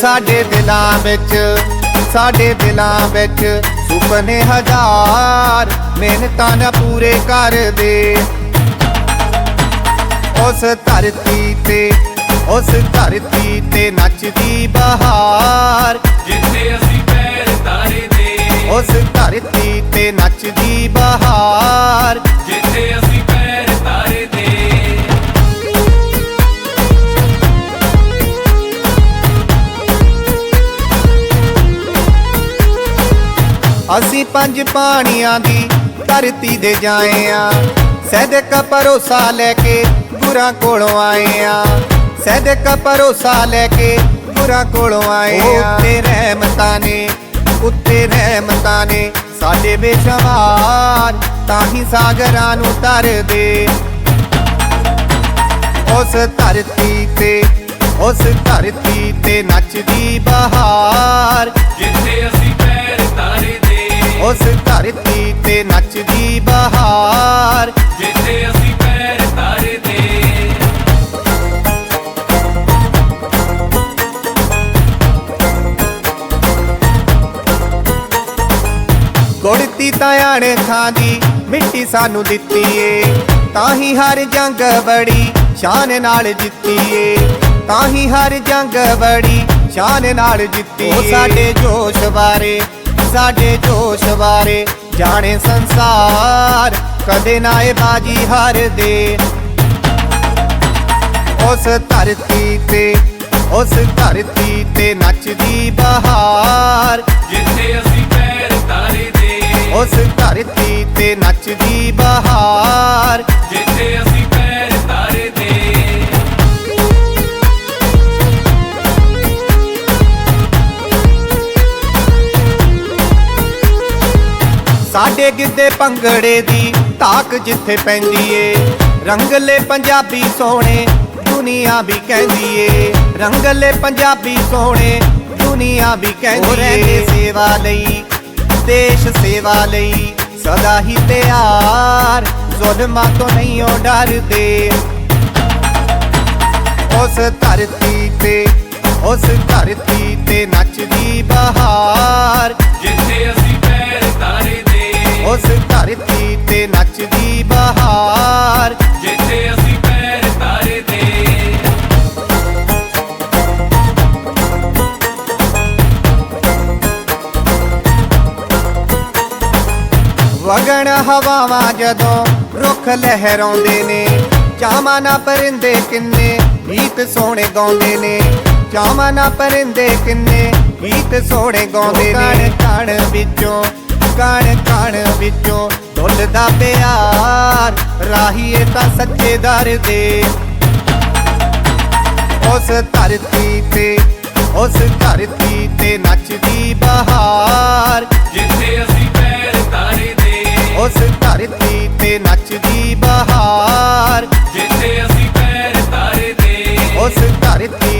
ਸਾਡੇ ਦਿਲਾਂ ਵਿੱਚ ਸਾਡੇ ਦਿਲਾਂ ਵਿੱਚ ਸੁਪਨੇ ਹਜ਼ਾਰ ਮਿਹਨਤਾਂ ਨਾ ਪੂਰੇ ਕਰਦੇ। ਉਸ ਧਰਤੀ ਤੇ ਉਸ ਧਰਤੀ ਤੇ ਨੱਚਦੀ ਬਹਾਰ। ਜਿੱਥੇ ਅਸੀਂ ਪੈਰ ਤਾਰੇ ਦੇ ਉਸ ਧਰਤੀ ਤੇ ਨੱਚਦੀ ਬਹਾਰ। ਜਿੱਥੇ ਅਸੀਂ ਪੰਜ ਪਾਣੀਆਂ ਦੀ ਧਰਤੀ ਦੇ ਜਾਏ ਆ। ਸਦਕ ਭਰੋਸਾ ਲੈ ਕੇ ਗੁਰਾਂ ਕੋਲੋਂ ਆਏ ਆ। ਸਦਕ ਭਰੋਸਾ ਲੈ ਕੇ ਗੁਰਾਂ ਕੋਲੋਂ ਆਏ ਆ। ਉੱਤੇ ਰਹਿਮਤਾਂ ਨੇ, ਉੱਤੇ ਰਹਿਮਤਾਂ ਨੇ ਸਾਡੇ ਬੇਸ਼ਮਾਰ ਤਾਂ ਹੀ ਸਾਗਰਾਂ ਨੂੰ ਤਰਦੇ ਉਸ ਧਰਤੀ ਤੇ, ਉਸ ਧਰਤੀ ਤੇ ਨੱਚਦੀ ਬਹਾਰ। ਗੁੜਤੀ ਤਾਂ ਆਣੇ ਖਾਂਦੀ ਮਿੱਟੀ ਸਾਨੂੰ ਦਿੱਤੀ ਏ ਤਾਂ ਹੀ ਹਰ ਜੰਗ ਬੜੀ ਸ਼ਾਨ ਨਾਲ ਜਿੱਤੀ ਏ ਤਾਂ ਹੀ ਹਰ ਜੰਗ ਬੜੀ ਸ਼ਾਨ ਨਾਲ ਜਿੱਤੀ ਏ ਸਾਡੇ ਜੋਸ਼ ਬਾਰੇ ਸਾਡੇ ਜੋਸ਼ ਬਾਰੇ ਜਾਣੇ ਸੰਸਾਰ ਕਦੇ ਨਾ ਇਹ ਬਾਜੀ ਹਾਰਦੇ। ਉਸ ਧਰਤੀ ਤੇ ਉਸ ਧਰਤੀ ਤੇ ਨੱਚਦੀ ਬਹਾਰ। ਜਿੱਥੇ ਅਸੀਂ ਪੈਰ ਤਾਰੇ ਦੇ ਉਸ ਧਰਤੀ ਤੇ ਨੱਚਦੀ ਬਹਾਰ। ਜਿੱਥੇ ਅਸੀਂ ਪੈਰ ਤਾਰੇ ਦੇ ਸਾਡੇ ਗਿੱਧੇ ਭੰਗੜੇ ਦੀ ਧਾਕ ਜਿੱਥੇ ਪੈਂਦੀ ਏ ਰੰਗਲੇ ਪੰਜਾਬੀ ਸੋਹਣੇ ਦੁਨੀਆ ਵੀ ਕਹਿੰਦੀ ਏ। ਰੰਗਲੇ ਪੰਜਾਬੀ ਸੋਹਣੇ ਦੁਨੀਆ ਵੀ ਕਹਿੰਦੀ ਏ। ਸੇਵਾ ਲਈ ਦੇਸ਼ ਸੇਵਾ ਲਈ ਸਦਾ ਹੀ ਤਿਆਰ। ਜ਼ੁਲਮਾਂ ਤੋਂ ਨਹੀਂ ਉਹ ਡਰਦੇ। ਉਸ ਧਰਤੀ ਤੇ ਉਸ ਧਰਤੀ ਤੇ ਨੱਚਦੀ ਬਹਾਰ। ਜਿੱਥੇ ਅਸੀਂ ਪੈਰ ਤਾਰੇ ਦੇ। ਉਸ ਧਰਤੀ ਤੇ ਨੱਚਦੀ ਬਹਾਰ। ਵਗਣ ਹਵਾਵਾਂ ਜਦੋਂ ਰੁੱਖ ਲਹਿਰਾਉਂਦੇ ਨੇ, ਚਾਵਾਂ ਨਾ ਪਰਿੰਦੇ ਕਿੰਨੇ ਗੀਤ ਸੋਹਣੇ ਗਾਉਂਦੇ ਨੇ। ਚਾਵਾਂ ਨਾ ਪਰਿੰਦੇ ਕਿੰਨੇ ਗੀਤ ਸੋਹਣੇ ਗਾਉਂਦੇ ਨੇ। ਕਣ ਕਣ ਵਿੱਚੋਂ, ਕਣ ਕਣ ਵਿੱਚੋਂ ਡੁੱਲਦਾ ਪਿਆਰ ਰਾਹੀਏ ਤਾਂ ਸੱਚੇ ਦਰ ਦੇ। ਉਸ ਧਰਤੀ ਤੇ, ਉਸ ਧਰਤੀ ਤੇ ਨੱਚਦੀ ਬਹਾਰ, ਜਿੱਥੇ ਅਸੀਂ ਧਰਤੀ ਤੇ ਨੱਚਦੀ ਬਹਾਰ। ਜਿੱਥੇ ਅਸੀਂ ਪੈਰ ਧਰਦੇ ਉਸ ਧਰਤੀ